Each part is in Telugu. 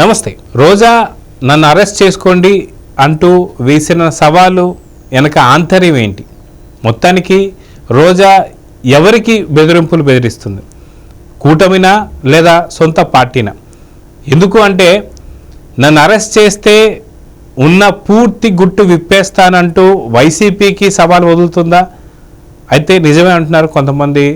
నమస్తే. రోజా నన్ను అరెస్ట్ చేసుకోండి అంటూ వేసిన సవాలు వెనక ఆంతర్యం ఏంటి? మొత్తానికి రోజా ఎవరికి బెదిరింపులు బెదిరిస్తుంది? కూటమినా లేదా సొంత పార్టీనా? ఎందుకు అంటే నన్ను అరెస్ట్ చేస్తే ఉన్న పూర్తి గుట్టు విప్పేస్తానంటూ వైసీపీకి సవాల్ వదులుతుందా? అయితే నిజమే అంటున్నారు కొంతమంది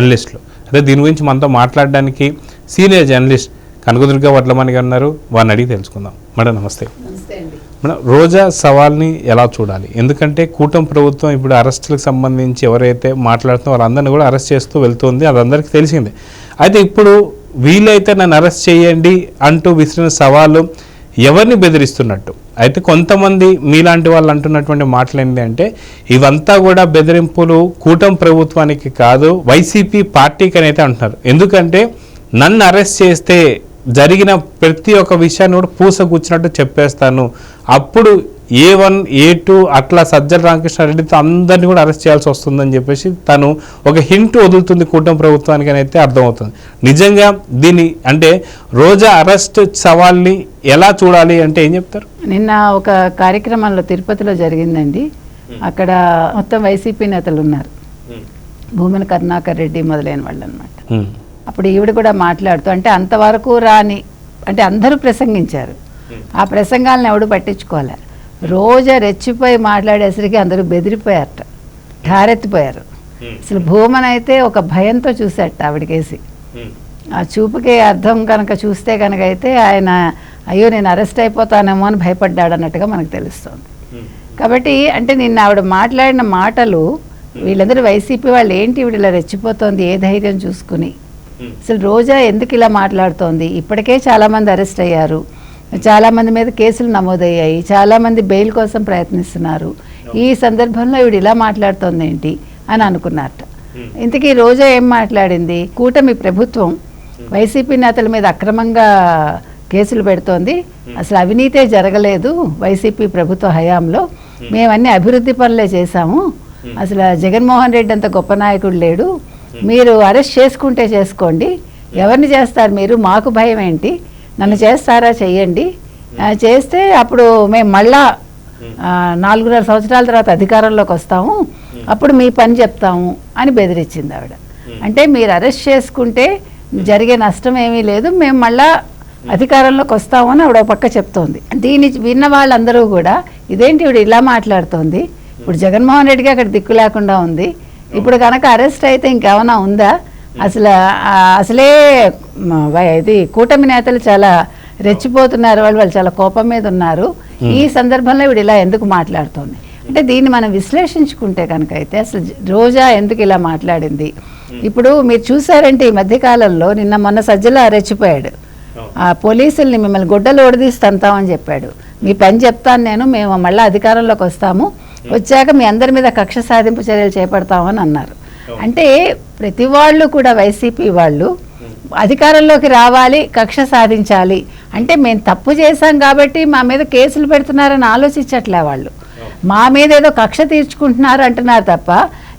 ఎనలిస్టులు అదే దీని గురించి మనతో మాట్లాడడానికి సీనియర్ జర్నలిస్ట్ కనకదుర్గ వడ్లమణి గారు ఉన్నారు. వారిని అడిగి తెలుసుకుందాం. మేడం నమస్తే. మేడం రోజా సవాల్ని ఎలా చూడాలి? ఎందుకంటే కూటమి ప్రభుత్వం ఇప్పుడు అరెస్టులకు సంబంధించి ఎవరైతే మాట్లాడుతున్నా వాళ్ళందరినీ కూడా అరెస్ట్ చేస్తూ వెళ్తుంది. అది అందరికీ తెలిసిందే. అయితే ఇప్పుడు వీలైతే నన్ను అరెస్ట్ చేయండి అంటూ విసిరిన సవాలు ఎవరిని బెదిరిస్తున్నట్టు? అయితే కొంతమంది మీలాంటి వాళ్ళు అంటున్నటువంటి మాటలు ఏంటి అంటే ఇవంతా కూడా బెదిరింపులు కూటమి ప్రభుత్వానికి కాదు వైసీపీ పార్టీకి అని అయితే అంటున్నారు. ఎందుకంటే నన్ను అరెస్ట్ చేస్తే జరిగిన ప్రతి ఒక్క విషయాన్ని కూడా పూసగుచ్చినట్టు చెప్పేస్తాను. అప్పుడు ఏ వన్ ఏ టూ అట్లా సజ్జల రామకృష్ణారెడ్డితో అందరినీ కూడా అరెస్ట్ చేయాల్సి వస్తుందని చెప్పేసి తను ఒక హింట్ వదులుతుంది కూటమి ప్రభుత్వానికి అని అయితే అర్థమవుతుంది. నిజంగా దీన్ని అంటే రోజా అరెస్ట్ సవాల్ని ఎలా చూడాలి అంటే ఏం చెప్తారు? నిన్న ఒక కార్యక్రమంలో తిరుపతిలో జరిగిందండి. అక్కడ మొత్తం వైసీపీ నేతలు ఉన్నారు. భూమన కరుణాకర్ రెడ్డి మొదలైన వాళ్ళు అనమాట అప్పుడు ఈవిడ కూడా మాట్లాడుతూ అంటే అంతవరకు రాని అంటే అందరూ ప్రసంగించారు. ఆ ప్రసంగాలను ఎవడు పట్టించుకోలే. రోజా రెచ్చిపోయి మాట్లాడేసరికి అందరూ బెదిరిపోయారట ఠారెత్తిపోయారు అసలు భూమన్ అయితే ఒక భయంతో చూశాట ఆవిడకేసి. ఆ చూపుకి అర్థం కనుక చూస్తే కనుక అయితే ఆయన అయ్యో నేను అరెస్ట్ అయిపోతానేమో అని భయపడ్డాడు అన్నట్టుగా మనకు తెలుస్తుంది. కాబట్టి అంటే నిన్న ఆవిడ మాట్లాడిన మాటలు వీళ్ళందరూ వైసీపీ వాళ్ళు ఏంటి ఈవిడ ఇలా రెచ్చిపోతోంది ఏ ధైర్యం చూసుకుని? అసలు రోజా ఎందుకు ఇలా మాట్లాడుతోంది? ఇప్పటికే చాలామంది అరెస్ట్ అయ్యారు. చాలామంది మీద కేసులు నమోదయ్యాయి. చాలామంది బెయిల్ కోసం ప్రయత్నిస్తున్నారు. ఈ సందర్భంలో ఈవిడ ఇలా మాట్లాడుతోంది ఏంటి అని అనుకున్నారట. ఇంతకీ రోజా ఏం మాట్లాడింది? కూటమి ప్రభుత్వం వైసీపీ నేతల మీద అక్రమంగా కేసులు పెడుతోంది. అసలు అవినీతే జరగలేదు వైసీపీ ప్రభుత్వ హయాంలో. మేమన్నీ అభివృద్ధి పనులే చేశాము. అసలు జగన్మోహన్ రెడ్డి అంత గొప్ప నాయకుడు లేడు. మీరు అరెస్ట్ చేసుకుంటే చేసుకోండి. ఎవరిని చేస్తారు మీరు? మాకు భయం ఏంటి? నన్ను చేస్తారా? చెయ్యండి. చేస్తే అప్పుడు మేము మళ్ళా నాలుగున్నర సంవత్సరాల తర్వాత అధికారంలోకి వస్తాము. అప్పుడు మీ పని చెప్తాము అని బెదిరించింది ఆవిడ. అంటే మీరు అరెస్ట్ చేసుకుంటే జరిగే నష్టం ఏమీ లేదు. మేము మళ్ళా అధికారంలోకి వస్తాము అని ఆవిడ ఒక పక్క చెప్తోంది. దీన్ని విన్న వాళ్ళందరూ కూడా ఇదేంటి? ఇవిడ ఇలా మాట్లాడుతోంది. ఇప్పుడు జగన్మోహన్ రెడ్డికి అక్కడ దిక్కు లేకుండా ఉంది. ఇప్పుడు కనుక అరెస్ట్ అయితే ఇంకేమైనా ఉందా? అసలు అసలే ఇది కూటమి నేతలు చాలా రెచ్చిపోతున్నారు వాళ్ళు వాళ్ళు చాలా కోపం మీద ఉన్నారు. ఈ సందర్భంలో వీడు ఇలా ఎందుకు మాట్లాడుతోంది? అంటే దీన్ని మనం విశ్లేషించుకుంటే కనుక అయితే అసలు రోజా ఎందుకు ఇలా మాట్లాడింది? ఇప్పుడు మీరు చూసారంటే ఈ మధ్యకాలంలో నిన్న మొన్న సజ్జల రెచ్చిపోయాడు. ఆ పోలీసుల్ని మిమ్మల్ని గుడ్డలు ఓడదీసి తంతామని చెప్పాడు. మీ పని చెప్తాను నేను మేము మళ్ళీ అధికారంలోకి వస్తాము. వచ్చాక మీ అందరి మీద కక్ష సాధింపు చర్యలు చేపడతామని అన్నారు. అంటే ప్రతి వాళ్ళు కూడా వైసీపీ వాళ్ళు అధికారంలోకి రావాలి కక్ష సాధించాలి. అంటే మేము తప్పు చేశాం కాబట్టి మా మీద కేసులు పెడుతున్నారని ఆలోచించట్లే వాళ్ళు. మా మీద ఏదో కక్ష తీర్చుకుంటున్నారు అంటున్నారు తప్ప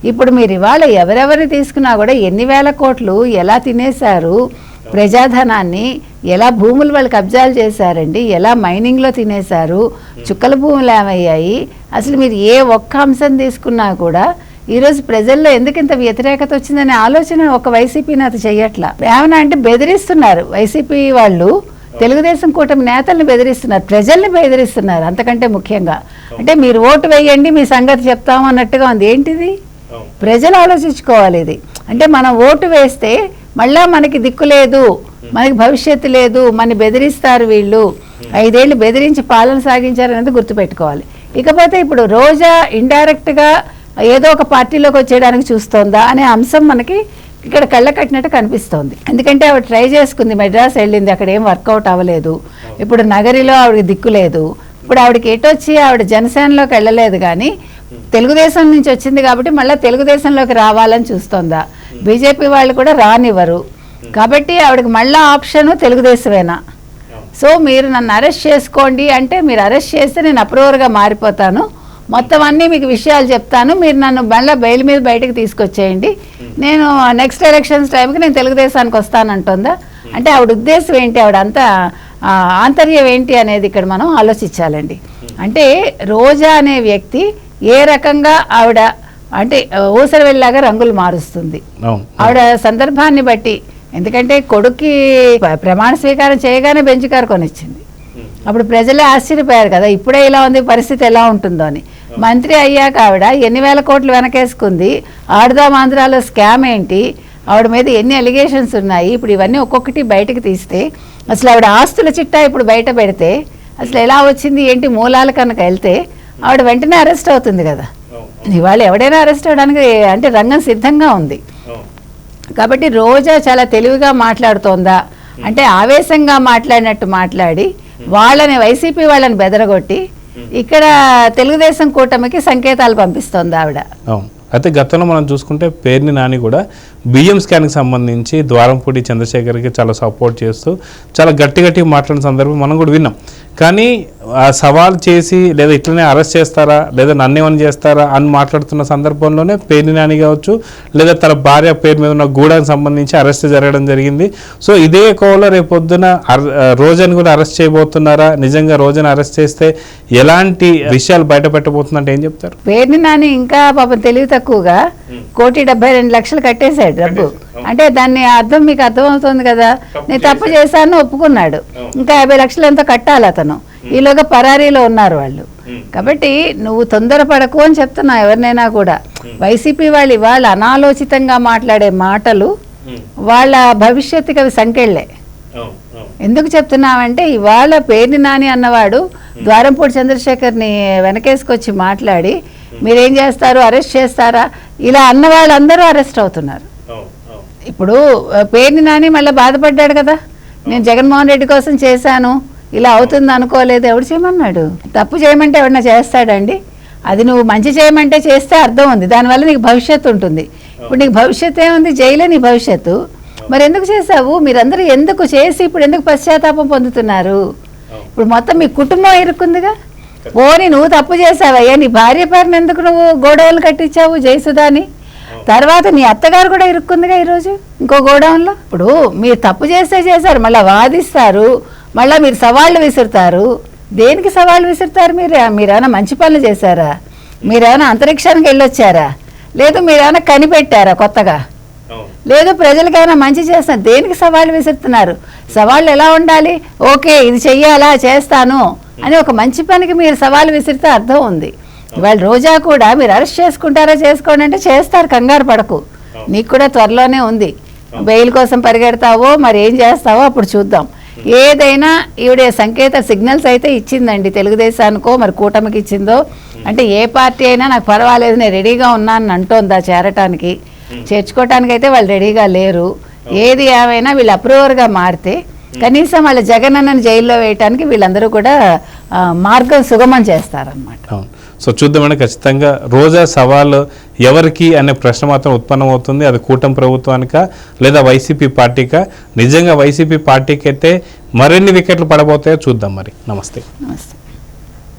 ఇప్పుడు మీరు ఇవాళ ఎవరెవరిని తీసుకున్నా కూడా ఎన్ని వేల కోట్లు ఎలా తినేశారు ప్రజాధనాన్ని ఎలా భూములు వాళ్ళు కబ్జాలు చేశారండి ఎలా మైనింగ్లో తినేశారు చుక్కల భూములు ఏమయ్యాయి అసలు మీరు ఏ ఒక్క అంశం తీసుకున్నా కూడా ఈరోజు ప్రజల్లో ఎందుకు ఇంత వ్యతిరేకత వచ్చిందనే ఆలోచన ఒక వైసీపీ నేత చెయ్యట్లా. ఏమన్నా అంటే బెదిరిస్తున్నారు. వైసీపీ వాళ్ళు తెలుగుదేశం కూటమి నేతల్ని బెదిరిస్తున్నారు. ప్రజల్ని బెదిరిస్తున్నారు అంతకంటే ముఖ్యంగా. అంటే మీరు ఓటు వేయండి మీ సంగతి చెప్తాము అన్నట్టుగా ఉంది. ఏంటిది? ప్రజలు ఆలోచించుకోవాలి ఇది. అంటే మనం ఓటు వేస్తే మళ్ళా మనకి దిక్కు లేదు మనకి భవిష్యత్తు లేదు మన బెదిరిస్తారు వీళ్ళు. ఐదేళ్ళు బెదిరించి పాలన సాగించారనేది గుర్తుపెట్టుకోవాలి. ఇకపోతే ఇప్పుడు రోజా ఇండైరెక్ట్గా ఏదో ఒక పార్టీలోకి వచ్చేయడానికి చూస్తోందా అనే అంశం మనకి ఇక్కడ కళ్ళ కట్టినట్టు కనిపిస్తోంది. ఎందుకంటే ఆవిడ ట్రై చేసుకుంది మెడ్రాస్ వెళ్ళింది అక్కడ ఏం వర్కౌట్ అవ్వలేదు. ఇప్పుడు నగరిలో ఆవిడకి దిక్కు లేదు. ఇప్పుడు ఆవిడకి ఎటొచ్చి ఆవిడ జనసేనలోకి వెళ్ళలేదు కానీ తెలుగుదేశం నుంచి వచ్చింది కాబట్టి మళ్ళీ తెలుగుదేశంలోకి రావాలని చూస్తోందా. బీజేపీ వాళ్ళు కూడా రానివ్వరు. కాబట్టి ఆవిడకి మళ్ళీ ఆప్షన్ తెలుగుదేశమేనా? సో మీరు నన్ను అరెస్ట్ చేసుకోండి అంటే మీరు అరెస్ట్ చేస్తే నేను అప్రూవర్గా మారిపోతాను. మొత్తం అన్నీ మీకు విషయాలు చెప్తాను. మీరు నన్ను మళ్ళీ బెయిల్ మీద బయటకు తీసుకొచ్చేయండి. నేను నెక్స్ట్ ఎలక్షన్స్ టైంకి నేను తెలుగుదేశానికి వస్తానంటుందా? అంటే ఆవిడ ఉద్దేశం ఏంటి? ఆవిడ అంతా ఆంతర్యం ఏంటి అనేది ఇక్కడ మనం ఆలోచించాలండి. అంటే రోజా అనే వ్యక్తి ఏ రకంగా ఆవిడ అంటే ఊసర వెళ్ళలాగా రంగులు మారుస్తుంది. ఆవిడ సందర్భాన్ని బట్టి ఎందుకంటే కొడుక్కి ప్రమాణ స్వీకారం చేయగానే బెంచ్ కారు కొనిచ్చింది. అప్పుడు ప్రజలే ఆశ్చర్యపోయారు కదా ఇప్పుడే ఇలా ఉంది పరిస్థితి ఎలా ఉంటుందో అని. మంత్రి అయ్యాక ఆవిడ ఎన్ని వేల కోట్లు వెనకేసుకుంది ఆడుదాం ఆంధ్రాలో స్కామ్ ఏంటి ఆవిడ మీద ఎన్ని అలిగేషన్స్ ఉన్నాయి ఇప్పుడు ఇవన్నీ ఒక్కొక్కటి బయటకు తీస్తే అసలు ఆవిడ ఆస్తుల చిట్టా ఇప్పుడు బయట పెడితే అసలు ఎలా వచ్చింది ఏంటి మూలాల కనుక వెళ్తే ఆవిడ వెంటనే అరెస్ట్ అవుతుంది కదా. ఇవాళ ఎవడైనా అరెస్ట్ అవడానికి అంటే రంగం సిద్ధంగా ఉంది. కాబట్టి రోజా చాలా తెలివిగా మాట్లాడుతోందా? అంటే ఆవేశంగా మాట్లాడినట్టు మాట్లాడి వాళ్ళని వైసీపీ వాళ్ళని బెదరగొట్టి ఇక్కడ తెలుగుదేశం కూటమికి సంకేతాలు పంపిస్తోంది ఆవిడ. అయితే గతంలో మనం చూసుకుంటే పేర్ని నాని కూడా బియ్యం స్కాన్కి సంబంధించి ద్వారంపూడి చంద్రశేఖర్కి చాలా సపోర్ట్ చేస్తూ చాలా గట్టి గట్టి మాట్లాడిన సందర్భం మనం కూడా విన్నాం. కానీ సవాల్ చేసి లేదా ఇట్లనే అరెస్ట్ చేస్తారా? లేదా నన్ను ఏమని చేస్తారా? అని మాట్లాడుతున్న సందర్భంలోనే పేర్ని నాని కావచ్చు లేదా తన భార్య పేరు మీద ఉన్న గూడానికి సంబంధించి అరెస్ట్ జరగడం జరిగింది. సో ఇదే కోవలో రేపు పొద్దున అర- ఆ, రోజాని కూడా అరెస్ట్ చేయబోతున్నారా? నిజంగా రోజాని అరెస్ట్ చేస్తే ఎలాంటి విషయాలు బయట పెట్టబోతుందంటే ఏం చెప్తారు? పేరుని నాని ఇంకా పాపం తెలివి తక్కువగా కోటి డెబ్బై రెండు లక్షలు కట్టేశాడు డబ్బు. అంటే దాన్ని అర్థం మీకు అర్థం అవుతుంది కదా నేను తప్పు చేశాను ఒప్పుకున్నాడు. ఇంకా యాభై లక్షలు ఎంతో కట్టాలి అతను. ఈలోగా పరారీలో ఉన్నారు వాళ్ళు. కాబట్టి నువ్వు తొందరపడకు అని చెప్తున్నా ఎవరినైనా కూడా. వైసీపీ వాళ్ళు ఇవాళ అనాలోచితంగా మాట్లాడే మాటలు వాళ్ళ భవిష్యత్తుకి అవి సంకెళ్ళే. ఎందుకు చెప్తున్నామంటే ఇవాళ పేరుని నాని అన్నవాడు ద్వారంపూడి చంద్రశేఖర్ని వెనకేసుకొచ్చి మాట్లాడి మీరేం చేస్తారు అరెస్ట్ చేస్తారా? ఇలా అన్న వాళ్ళందరూ అరెస్ట్ అవుతున్నారు. ఇప్పుడు పేరుని నాని మళ్ళీ బాధపడ్డాడు కదా. నేను జగన్మోహన్ రెడ్డి కోసం చేశాను. ఇలా అవుతుంది అనుకోలేదు ఎవడు చేయమన్నాడు? తప్పు చేయమంటే ఎవడన్నా చేస్తాడండి? అది నువ్వు మంచి చేయమంటే చేస్తే అర్థం ఉంది. దానివల్ల నీకు భవిష్యత్తు ఉంటుంది. ఇప్పుడు నీకు భవిష్యత్తు ఏముంది? జైలే నీ భవిష్యత్తు. మరి ఎందుకు చేసావు మీరందరూ ఎందుకు చేసి ఇప్పుడు ఎందుకు పశ్చాత్తాపం పొందుతున్నారు? ఇప్పుడు మొత్తం మీ కుటుంబం ఇరుక్కుందిగా? పోని నువ్వు తప్పు చేసావయ్యా నీ భార్య పేరుని ఎందుకు నువ్వు గోడౌన్లు కట్టించావు? జయసుధాని. తర్వాత నీ అత్తగారు కూడా ఇరుక్కుందిగా ఈరోజు ఇంకో గోడౌన్లో? ఇప్పుడు మీరు తప్పు చేస్తే చేశారు మళ్ళీ వాదిస్తారు. మళ్ళీ మీరు సవాళ్ళు విసురుతారు. దేనికి సవాళ్ళు విసురుతారు మీరు? మీరేమైనా మంచి పనులు చేశారా? మీరేమైనా అంతరిక్షానికి వెళ్ళొచ్చారా? లేదు మీరేమైనా కనిపెట్టారా కొత్తగా? లేదు ప్రజలకైనా మంచి చేస్తాను దేనికి సవాళ్ళు విసురుతున్నారు? సవాళ్ళు ఎలా ఉండాలి? ఓకే ఇది చెయ్యాలా? చేస్తాను అని ఒక మంచి పనికి మీరు సవాలు విసిరితే అర్థం ఉంది. ఇవాళ రోజా కూడా మీరు అరెస్ట్ చేసుకుంటారా చేసుకోండి అంటే చేస్తారు కంగారు పడకు. నీకు కూడా త్వరలోనే ఉంది. బెయిల్ కోసం పరిగెడతావో మరి ఏం చేస్తావో అప్పుడు చూద్దాం. ఏదైనా ఈవిడ సంకేత సిగ్నల్స్ అయితే ఇచ్చిందండి. తెలుగుదేశానికో మరి కూటమికి ఇచ్చిందో. అంటే ఏ పార్టీ అయినా నాకు పర్వాలేదు నేను రెడీగా ఉన్నాను అంటోందా చేరటానికి. చేర్చుకోవటానికి అయితే వాళ్ళు రెడీగా లేరు. ఏది ఏమైనా వీళ్ళు అప్రూవర్గా మారితే కనీసం వాళ్ళ జగనన్నని జైల్లో వేయటానికి వీళ్ళందరూ కూడా ఆ, మార్గం సుగమం చేస్తారనమాట సో చూద్దామండి ఖచ్చితంగా రోజా సవాల్ ఎవరికి అనే ప్రశ్న మాత్రం ఉత్పన్నమవుతుంది. అది కూటమి ప్రభుత్వానికా లేదా వైసీపీ పార్టీకా? నిజంగా వైసీపీ పార్టీకి అయితే మరిన్ని వికెట్లు పడబోతాయో చూద్దాం మరి. నమస్తే. నమస్తే.